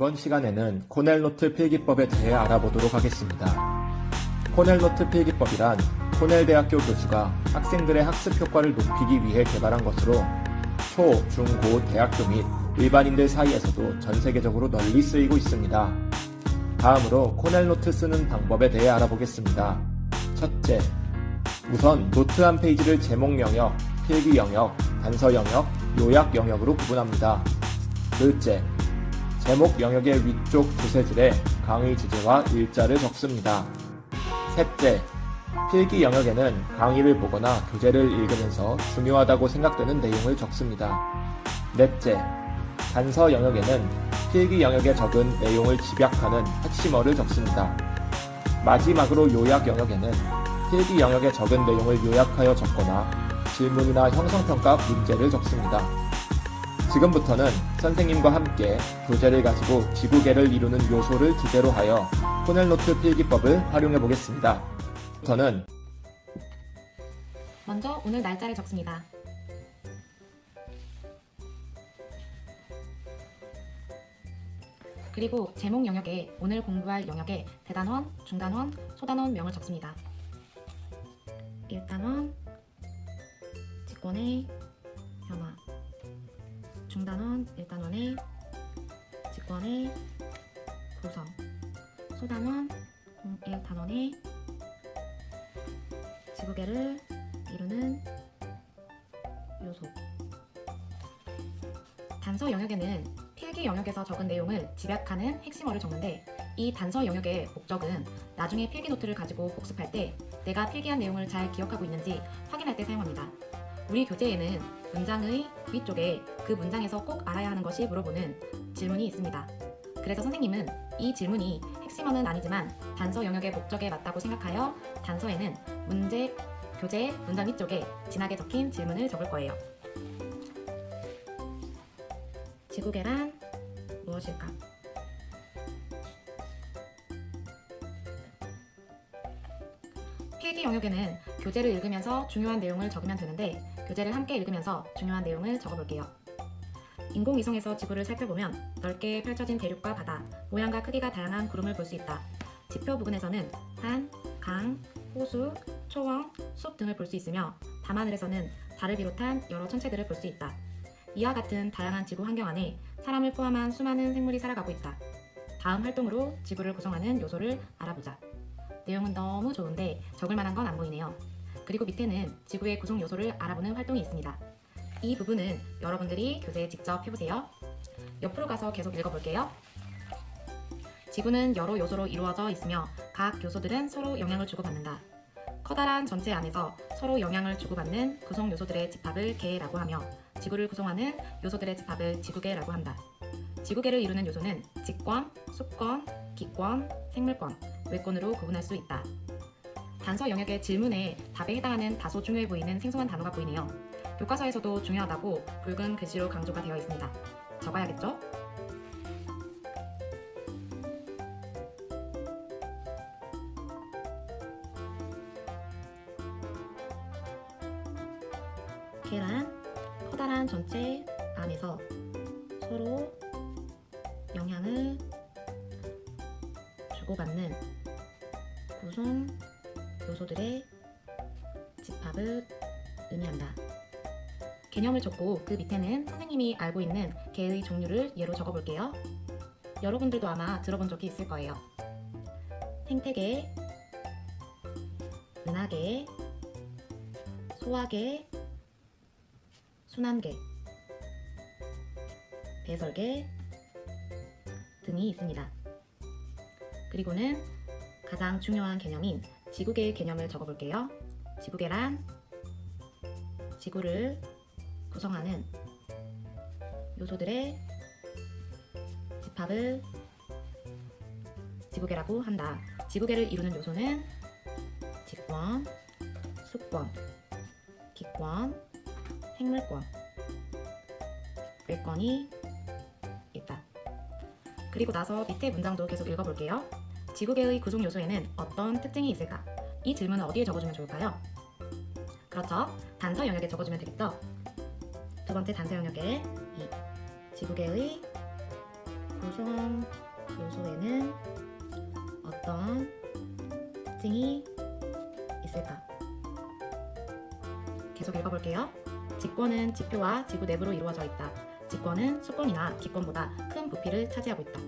이번 시간에는 코넬노트 필기법에 대해 알아보도록 하겠습니다. 코넬노트 필기법이란 코넬 대학교 교수가 학생들의 학습 효과를 높이기 위해 개발한 것으로 초, 중, 고 대학교 및 일반인들 사이에서도 전 세계적으로 널리 쓰이고 있습니다. 다음으로 코넬노트 쓰는 방법에 대해 알아보겠습니다. 첫째, 우선 노트 한 페이지를 제목 영역, 필기 영역, 단서 영역, 요약 영역으로 구분합니다. 둘째, 제목 영역의 위쪽 두세 줄에 강의 주제와 일자를 적습니다. 셋째, 필기 영역에는 강의를 보거나 교재를 읽으면서 중요하다고 생각되는 내용을 적습니다. 넷째, 단서 영역에는 필기 영역에 적은 내용을 집약하는 핵심어를 적습니다. 마지막으로 요약 영역에는 필기 영역에 적은 내용을 요약하여 적거나 질문이나 형성평가 문제를 적습니다. 지금부터는 선생님과 함께 교재를 가지고 지구계를 이루는 요소를 주제로 하여 코넬노트 필기법을 활용해 보겠습니다. 부터는 먼저 오늘 날짜를 적습니다. 그리고 제목 영역에 오늘 공부할 영역에 대단원, 중단원, 소단원 명을 적습니다. 1단원, 직권의 중단원, 1단원의 직권의 구성 소단원, 1단원의 지구계를 이루는 요소. 단서 영역에는 필기 영역에서 적은 내용을 집약하는 핵심어를 적는데 이 단서 영역의 목적은 나중에 필기 노트를 가지고 복습할 때 내가 필기한 내용을 잘 기억하고 있는지 확인할 때 사용합니다. 우리 교재에는 문장의 위쪽에 그 문장에서 꼭 알아야 하는 것이 물어보는 질문이 있습니다. 그래서 선생님은 이 질문이 핵심어는 아니지만 단서 영역의 목적에 맞다고 생각하여 단서에는 문제 교재 문장 위쪽에 진하게 적힌 질문을 적을 거예요. 지구계란 무엇일까? 필기 영역에는 교재를 읽으면서 중요한 내용을 적으면 되는데 교재를 함께 읽으면서 중요한 내용을 적어볼게요. 인공위성에서 지구를 살펴보면 넓게 펼쳐진 대륙과 바다, 모양과 크기가 다양한 구름을 볼 수 있다. 지표 부근에서는 산, 강, 호수, 초원, 숲 등을 볼 수 있으며 밤하늘에서는 달을 비롯한 여러 천체들을 볼 수 있다. 이와 같은 다양한 지구 환경 안에 사람을 포함한 수많은 생물이 살아가고 있다. 다음 활동으로 지구를 구성하는 요소를 알아보자. 내용은 너무 좋은데 적을 만한 건 안 보이네요. 그리고 밑에는 지구의 구성 요소를 알아보는 활동이 있습니다. 이 부분은 여러분들이 교재에 직접 해보세요. 옆으로 가서 계속 읽어볼게요. 지구는 여러 요소로 이루어져 있으며 각 요소들은 서로 영향을 주고받는다. 커다란 전체 안에서 서로 영향을 주고받는 구성 요소들의 집합을 계라고 하며 지구를 구성하는 요소들의 집합을 지구계라고 한다. 지구계를 이루는 요소는 직권, 수권, 기권, 생물권, 외권으로 구분할 수 있다. 단서 영역의 질문에 답에 해당하는 다소 중요해 보이는 생소한 단어가 보이네요. 교과서에서도 중요하다고 붉은 글씨로 강조가 되어 있습니다. 적어야겠죠? 계란 커다란 전체 안에서 서로 영향을 주고받는 구성 요소들의 집합을 의미한다. 개념을 적고 그 밑에는 선생님이 알고 있는 개의 종류를 예로 적어볼게요. 여러분들도 아마 들어본 적이 있을 거예요. 생태계, 은하계, 소화계, 순환계, 배설계 등이 있습니다. 그리고는 가장 중요한 개념인 지구계의 개념을 적어볼게요. 지구계란 지구를 구성하는 요소들의 집합을 지구계라고 한다. 지구계를 이루는 요소는 직권, 수권, 기권, 생물권, 외권이 있다. 그리고 나서 밑에 문장도 계속 읽어볼게요. 지구계의 구성 요소에는 어떤 특징이 있을까? 이 질문을 어디에 적어주면 좋을까요? 그렇죠. 단서 영역에 적어주면 되겠죠. 두 번째 단서 영역에 이 지구계의 구성 요소에는 어떤 특징이 있을까? 계속 읽어볼게요. 직권은 지표와 지구 내부로 이루어져 있다. 직권은 수권이나 기권보다 큰 부피를 차지하고 있다.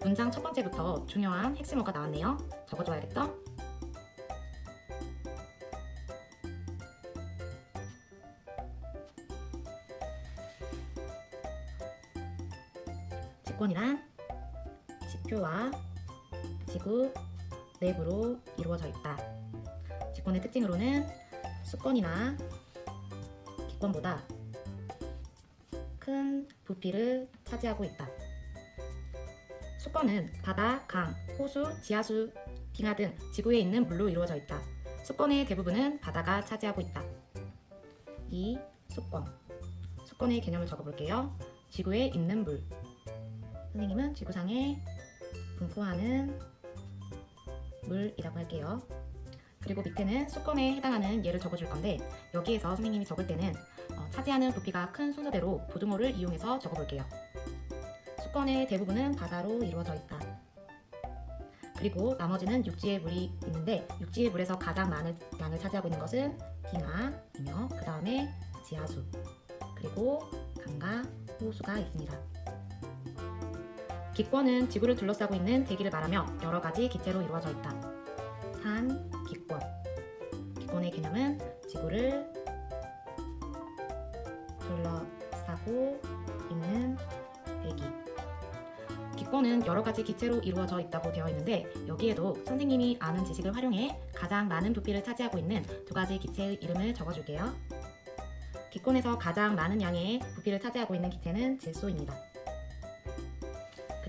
문장 첫 번째부터 중요한 핵심어가 나왔네요. 적어줘야겠죠? 직권이란 지표와 지구 내부로 이루어져 있다. 직권의 특징으로는 수권이나 기권보다 큰 부피를 차지하고 있다. 수권은 바다, 강, 호수, 지하수, 빙하 등 지구에 있는 물로 이루어져 있다. 수권의 대부분은 바다가 차지하고 있다. 2. 수권. 수권의 개념을 적어볼게요. 지구에 있는 물. 선생님은 지구상에 분포하는 물이라고 할게요. 그리고 밑에는 수권에 해당하는 예를 적어줄 건데 여기에서 선생님이 적을 때는 어, 차지하는 부피가 큰 순서대로 보등호를 이용해서 적어볼게요. 수권의 대부분은 바다로 이루어져 있다. 그리고 나머지는 육지의 물이 있는데 육지의 물에서 가장 많은 양을 차지하고 있는 것은 빙하 이며 그 다음에 지하수 그리고 강과 호수가 있습니다. 기권은 지구를 둘러싸고 있는 대기를 말하며 여러 가지 기체로 이루어져 있다. 3. 기권. 기권의 개념은 지구를 둘러싸고 있는 대기. 기권은 여러 가지 기체로 이루어져 있다고 되어 있는데 여기에도 선생님이 아는 지식을 활용해 가장 많은 부피를 차지하고 있는 두 가지 기체의 이름을 적어줄게요. 기권에서 가장 많은 양의 부피를 차지하고 있는 기체는 질소입니다.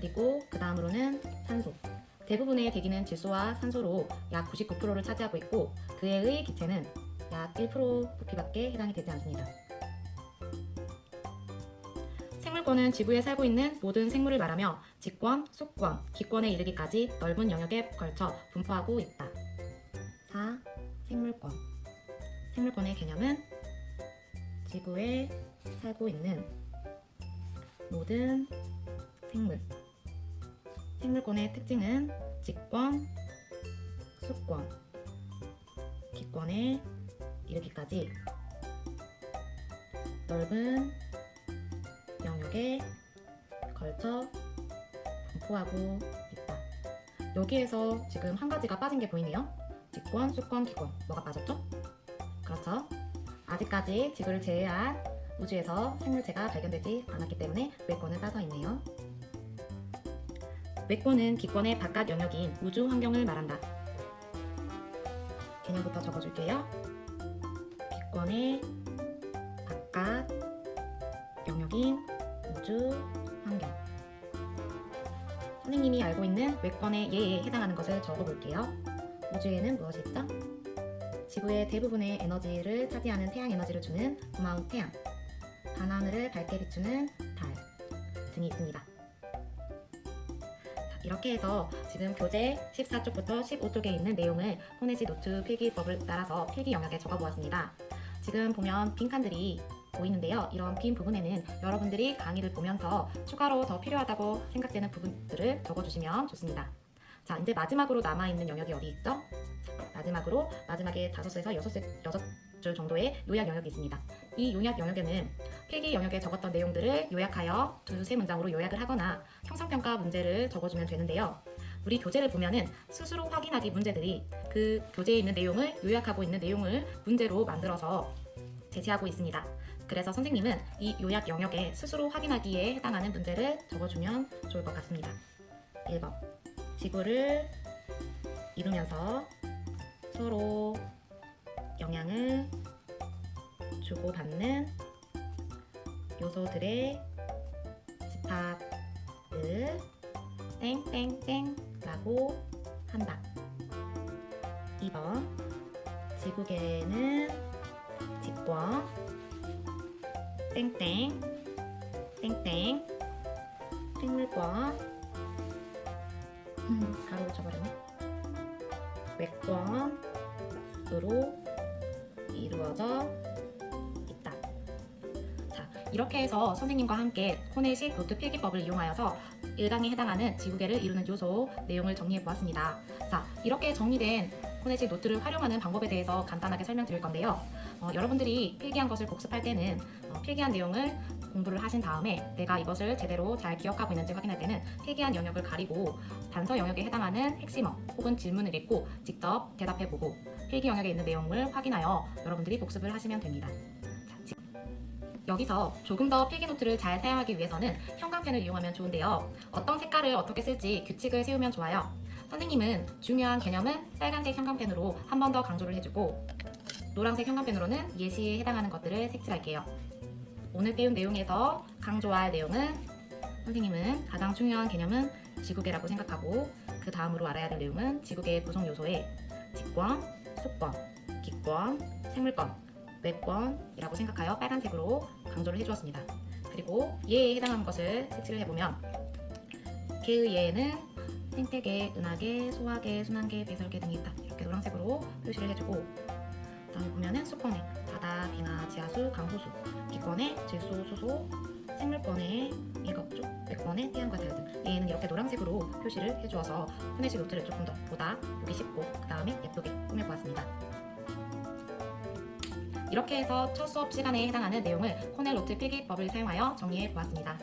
그리고 그 다음으로는 산소. 대부분의 대기는 질소와 산소로 약 99%를 차지하고 있고 그 외의 기체는 약 1% 부피밖에 해당이 되지 않습니다. 생물권은 지구에 살고 있는 모든 생물을 말하며 직권, 속권, 기권에 이르기까지 넓은 영역에 걸쳐 분포하고 있다. 4. 생물권. 생물권의 개념은 지구에 살고 있는 모든 생물. 생물권의 특징은 직권, 수권, 기권에 이르기까지 넓은 영역에 걸쳐 분포하고 있다. 여기에서 지금 한 가지가 빠진 게 보이네요. 직권, 수권, 기권. 뭐가 빠졌죠? 그렇죠. 아직까지 지구를 제외한 우주에서 생물체가 발견되지 않았기 때문에 외권은 빠져 있네요. 외권은 기권의 바깥 영역인 우주 환경을 말한다. 개념부터 적어줄게요. 기권의 바깥 영역인 우주 환경. 선생님이 알고 있는 외권의 예에 해당하는 것을 적어볼게요. 우주에는 무엇이 있죠? 지구의 대부분의 에너지를 차지하는 태양 에너지를 주는 고마운 태양, 밤하늘을 밝게 비추는 달 등이 있습니다. 자, 이렇게 해서 지금 교재 14쪽부터 15쪽에 있는 내용을 포네지 노트 필기법을 따라서 필기 영역에 적어보았습니다. 지금 보면 빈 칸들이 보이는데요. 이런 빈 부분에는 여러분들이 강의를 보면서 추가로 더 필요하다고 생각되는 부분들을 적어주시면 좋습니다. 자, 이제 마지막으로 남아있는 영역이 어디 있죠? 마지막으로 마지막에 다섯 에서 여섯 세- 여섯 줄 정도의 요약 영역이 있습니다. 이 요약 영역에는 필기 영역에 적었던 내용들을 요약하여 두세 문장으로 요약을 하거나 형상평가 문제를 적어주면 되는데요. 우리 교재를 보면은 스스로 확인하기 문제들이 그 교재에 있는 내용을 요약하고 있는 내용을 문제로 만들어서 제시하고 있습니다. 그래서 선생님은 이 요약 영역에 스스로 확인하기에 해당하는 문제를 적어주면 좋을 것 같습니다. 1번. 지구를 이루면서 서로 영향을 주고받는 요소들의 집합을 땡땡땡라고 한다. 2번 지구계는 직권 땡땡 땡땡 생물권 음, 가로 쳐버렸네 외권으로 이루어져 이렇게 해서 선생님과 함께 코네식 노트 필기법을 이용하여서 1강에 해당하는 지구계를 이루는 요소 내용을 정리해 보았습니다. 자, 이렇게 정리된 코네식 노트를 활용하는 방법에 대해서 간단하게 설명드릴 건데요. 어, 여러분들이 필기한 것을 복습할 때는 어, 필기한 내용을 공부를 하신 다음에 내가 이것을 제대로 잘 기억하고 있는지 확인할 때는 필기한 영역을 가리고 단서 영역에 해당하는 핵심어 혹은 질문을 읽고 직접 대답해보고 필기 영역에 있는 내용을 확인하여 여러분들이 복습을 하시면 됩니다. 여기서 조금 더 필기 노트를 잘 사용하기 위해서는 형광펜을 이용하면 좋은데요. 어떤 색깔을 어떻게 쓸지 규칙을 세우면 좋아요. 선생님은 중요한 개념은 빨간색 형광펜으로 한 번 더 강조를 해주고 노란색 형광펜으로는 예시에 해당하는 것들을 색칠할게요. 오늘 배운 내용에서 강조할 내용은 선생님은 가장 중요한 개념은 지구계라고 생각하고 그 다음으로 알아야 될 내용은 지구계의 구성 요소에 직권, 속권, 기권, 생물권, 외권이라고 생각하여 빨간색으로 강조를 해주었습니다. 그리고 예에 해당하는 것을 색칠을 해보면 개의 예에는 생태계, 은하계, 소화계, 순환계, 배설계 등이 있다. 이렇게 노란색으로 표시를 해주고 다음에 보면은 수권에 바다, 빙하, 지하수, 강호수, 기권에 질소, 소소, 생물권에 일겁조, 맥권에 태양과 달 등. 얘는 이렇게 노란색으로 표시를 해주어서 포네시 노트를 조금 더 보다 보기 쉽고 그 다음에 예쁘게 꾸며보았습니다. 이렇게 해서 첫 수업 시간에 해당하는 내용을 코넬 노트 필기법을 사용하여 정리해 보았습니다.